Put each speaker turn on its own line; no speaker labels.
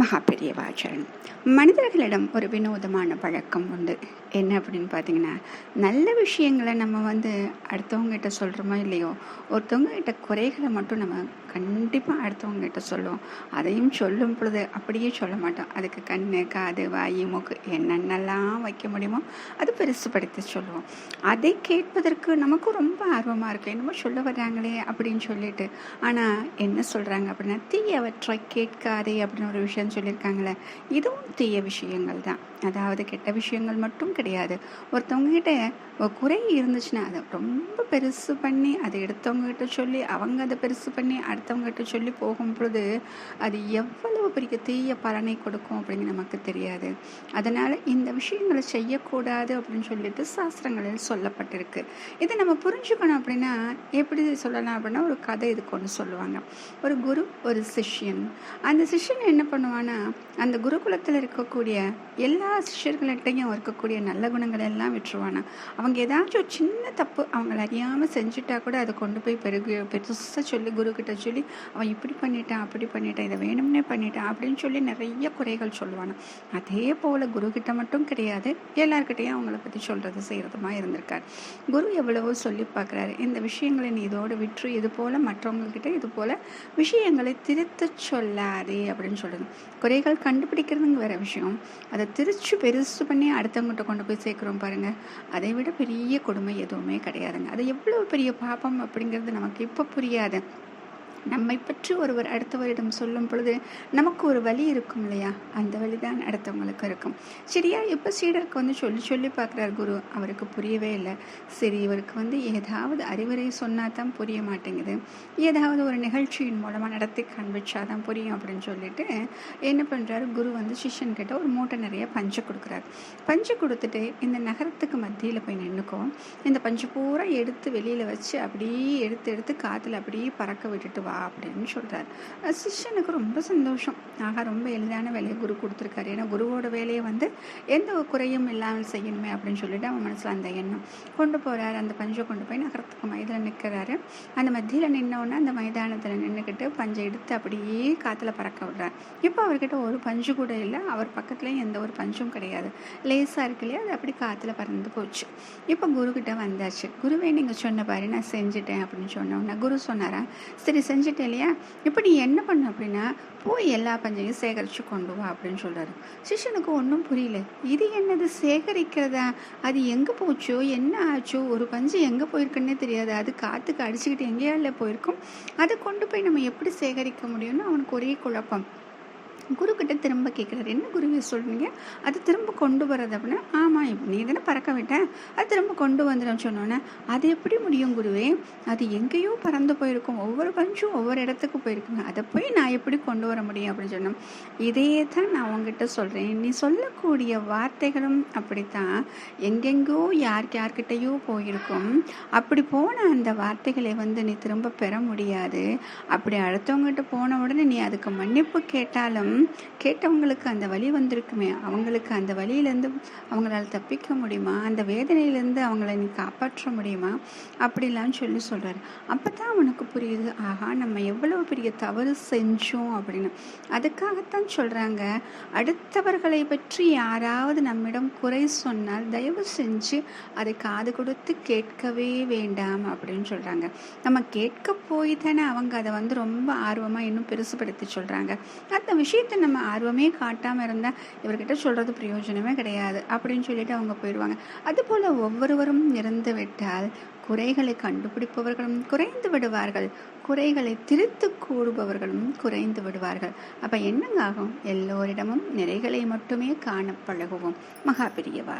மகா பெரியவாச்சரன் மனிதர்களிடம் ஒரு வினோதமான பழக்கம் உண்டு. என்ன அப்படின்னு பார்த்தீங்கன்னா நல்ல விஷயங்களை நம்ம வந்து அடுத்தவங்ககிட்ட சொல்கிறோமோ இல்லையோ ஒருத்தவங்ககிட்ட குறைகளை மட்டும் நம்ம கண்டிப்பாக அடுத்தவங்ககிட்ட சொல்லுவோம். அதையும் சொல்லும் பொழுது அப்படியே சொல்ல மாட்டோம். அதுக்கு கண் காது வாய் மூக்கு என்னென்னலாம் வைக்க முடியுமோ அது பெருசுப்படுத்தி சொல்லுவோம். அதை கேட்பதற்கு நமக்கும் ரொம்ப ஆர்வமாக இருக்கும் என்னமோ சொல்ல வர்றாங்களே அப்படின்னு சொல்லிட்டு. ஆனால் என்ன சொல்கிறாங்க அப்படின்னா தீயவற்றை கேட்காதே அப்படின்னு ஒரு விஷயம் சொல்லியிருக்காங்களே. இதுவும் தீய விஷயங்கள் தான். அதாவது கெட்ட விஷயங்கள் மட்டும் கிடையாது. ஒருத்தவங்க கிட்ட குறை இருந்துச்சுன்னா அதை ரொம்ப பெருசு பண்ணி அதை எடுத்தவங்க கிட்ட சொல்லி அவங்க அதை பெருசு பண்ணி அடுத்தவங்ககிட்ட சொல்லி போகும் பொழுது அது எவ்வளவு பெரிய தீய பலனை கொடுக்கும் அப்படின்னு நமக்கு தெரியாது. அதனால் இந்த விஷயங்களை செய்யக்கூடாது அப்படின்னு சொல்லிட்டு சாஸ்திரங்களில் சொல்லப்பட்டிருக்கு. இதை நம்ம புரிஞ்சுக்கணும் அப்படின்னா எப்படி சொல்லலாம் அப்படின்னா ஒரு கதை இதுக்கு ஒன்று சொல்லுவாங்க. ஒரு குரு ஒரு சிஷ்யன். அந்த சிஷ்யன் என்ன ஆனால் அந்த குருகுலத்தில் இருக்கக்கூடிய எல்லா சிஷ்யர்கள்ட்டையும் இருக்கக்கூடிய நல்ல குணங்கள் எல்லாம் விட்டுருவானா? அவங்க ஏதாச்சும் ஒரு சின்ன தப்பு அவங்கள அறியாமல் செஞ்சுட்டா கூட அதை கொண்டு போய் பெருகு பெருசாக சொல்லி குருக்கிட்ட சொல்லி அவன் இப்படி பண்ணிட்டான் அப்படி பண்ணிட்டான் இதை வேணும்னே பண்ணிட்டான் அப்படின்னு சொல்லி நிறைய குறைகள் சொல்லுவானா? அதே போல் குருக்கிட்ட மட்டும் கிடையாது எல்லாருக்கிட்டையும் அவங்கள பற்றி சொல்கிறது செய்கிறதுமா இருந்திருக்கார். குரு எவ்வளவோ சொல்லி பார்க்குறாரு இந்த விஷயங்களை நீ இதோடு விற்று இது போல் மற்றவங்கக்கிட்ட இது போல் விஷயங்களை திருத்த சொல்லாதே அப்படின்னு சொல்லுது. குறைகள் கண்டுபிடிக்கிறதுங்க வேற விஷயம். அதை திருச்சி பெருசு பண்ணி அடுத்தவங்ககிட்ட கொண்டு போய் சேர்க்குறோம் பாருங்கள் அதை விட பெரிய கொடுமை எதுவுமே கிடையாதுங்க. அது எவ்வளோ பெரிய பாப்பம் அப்படிங்கிறது நமக்கு இப்போ புரியாது. நம்மை பற்றி ஒருவர் அடுத்தவரிடம் சொல்லும் பொழுது நமக்கு ஒரு வழி இருக்கும் இல்லையா? அந்த வழி தான் அடுத்தவங்களுக்கு இருக்கும். சரியா? இப்போ சீடருக்கு வந்து சொல்லி சொல்லி பார்க்குறார் குரு. அவருக்கு புரியவே இல்லை. சரி இவருக்கு வந்து ஏதாவது அறிவுரை சொன்னால் தான் புரிய மாட்டேங்குது. ஏதாவது ஒரு நிகழ்ச்சியின் மூலமாக நடத்தி காண்பிச்சா தான் புரியும் அப்படின்னு சொல்லிட்டு என்ன பண்ணுறாரு குரு வந்து சிஷ்யன் கிட்ட ஒரு மூட்டை நிறைய பஞ்சு கொடுக்குறாரு. பஞ்சு கொடுத்துட்டு இந்த நகரத்துக்கு மத்தியில் போய் நின்றுக்கும் இந்த பஞ்சு பூரா எடுத்து வெளியில் வச்சு அப்படியே எடுத்து எடுத்து காற்றுல அப்படியே பறக்க விட்டுட்டு வா. அப்படின்னு சொல்கிறார் சிஷ்யனுக்கு ரொம்ப சந்தோஷம். ஆகா ரொம்ப எளிதான வேலையை குரு கொடுத்துருக்காரு. ஏன்னா குருவோட வேலையை வந்து எந்த ஒரு குறையும் இல்லாமல் செய்யணுமே அப்படின்னு சொல்லிட்டு அவன் மனசில் அந்த எண்ணம். கொண்டு போகிறாரு அந்த பஞ்சை கொண்டு போய் நகரத்துக்கு மைதில் நிற்கிறாரு அந்த மத்தியில் நின்னோடனே அந்த மைதானத்தில் நின்றுக்கிட்டு பஞ்சை எடுத்து அப்படியே காற்றுல பறக்க விடுறார். இப்போ அவர்கிட்ட ஒரு பஞ்சு கூட இல்லை. அவர் பக்கத்துலேயும் எந்த ஒரு பஞ்சும் கிடையாது. லேசாக இருக்கு இல்லையா? அது அப்படி காற்றுல பறந்து போச்சு. இப்போ குருக்கிட்ட வந்தாச்சு. குருவே நீங்கள் சொன்ன பாரு நான் செஞ்சுட்டேன் அப்படின்னு சொன்னோன்னா குரு சொன்னாரா? சரி செஞ்சு செஞ்சுட்டே இல்லையா? இப்போ நீ என்ன பண்ண அப்படின்னா போய் எல்லா பஞ்சையும் சேகரித்து கொண்டு வா அப்படின்னு சொல்கிறாரு சிஷனுக்கு ஒன்றும் புரியல. இது என்னது? சேகரிக்கிறதா? அது எங்கே போச்சோ? என்ன ஆச்சோ? ஒரு பஞ்சு எங்கே போயிருக்குன்னே தெரியாது. அது காற்றுக்கு அடிச்சுக்கிட்டு எங்கேயா இல்லை போயிருக்கும். அதை கொண்டு போய் நம்ம எப்படி சேகரிக்க முடியும்னு அவனுக்கு ஒரே குழப்பம். குருக்கிட்ட திரும்ப கேட்குறாரு. என்ன குருவே சொல்கிறீங்க அது திரும்ப கொண்டு வர்றது அப்படின்னா ஆமாம் நீ தானே பறக்க விட்டேன் அது திரும்ப கொண்டு வந்துடும் சொன்னோன்னே அது எப்படி முடியும் குருவே? அது எங்கேயோ பறந்து போயிருக்கும். ஒவ்வொரு பஞ்சும் ஒவ்வொரு இடத்துக்கு போயிருக்குங்க அதை போய் நான் எப்படி கொண்டு வர முடியும்? அப்படின்னு சொன்னோம். இதையே தான் நான் உங்ககிட்ட சொல்கிறேன் நீ சொல்லக்கூடிய வார்த்தைகளும் அப்படித்தான். எங்கெங்கோ யாருக்கு யார்கிட்டயோ போயிருக்கும். அப்படி போன அந்த வார்த்தைகளை வந்து நீ திரும்ப பெற முடியாது. அப்படி அடுத்தவங்ககிட்ட போன உடனே நீ அதுக்கு மன்னிப்பு கேட்டாலும் கேட்டவங்களுக்கு அந்த வழி வந்திருக்குமே அவங்களுக்கு அந்த வழியிலேருந்து அவங்களால் தப்பிக்க முடியுமா? அந்த வேதனையிலேருந்து அவங்கள நீ காப்பாற்ற முடியுமா? அப்படிலாம் சொல்லி சொல்கிறாரு அப்போ தான் அவனுக்கு புரியுது ஆஹா நம்ம எவ்வளோ பெரிய தவறு செஞ்சோம் அப்படின்னு. அதுக்காகத்தான் சொல்கிறாங்க அடுத்தவர்களை பற்றி யாராவது நம்மிடம் குறை சொன்னால் தயவு செஞ்சு அதை காது கொடுத்து கேட்கவே வேண்டாம் அப்படின்னு சொல்கிறாங்க நம்ம கேட்க போய் தானே அவங்க அதை வந்து ரொம்ப ஆர்வமாக இன்னும் பெருசுப்படுத்தி சொல்கிறாங்க அந்த விஷயம் விஷயத்தை நம்ம ஆர்வமே காட்டாமல் இருந்தால் இவர்கிட்ட சொல்கிறது பிரயோஜனமே கிடையாது அப்படின்னு சொல்லிட்டு அவங்க போயிடுவாங்க. அதுபோல் ஒவ்வொருவரும் இறந்து விட்டால் குறைகளை கண்டுபிடிப்பவர்களும் குறைந்து விடுவார்கள். குறைகளை திருத்து கூடுபவர்களும் குறைந்து விடுவார்கள். அப்போ என்னங்க ஆகும்? எல்லோரிடமும் நிறைகளை மட்டுமே காண பழகுவோம் மகாபிரியவா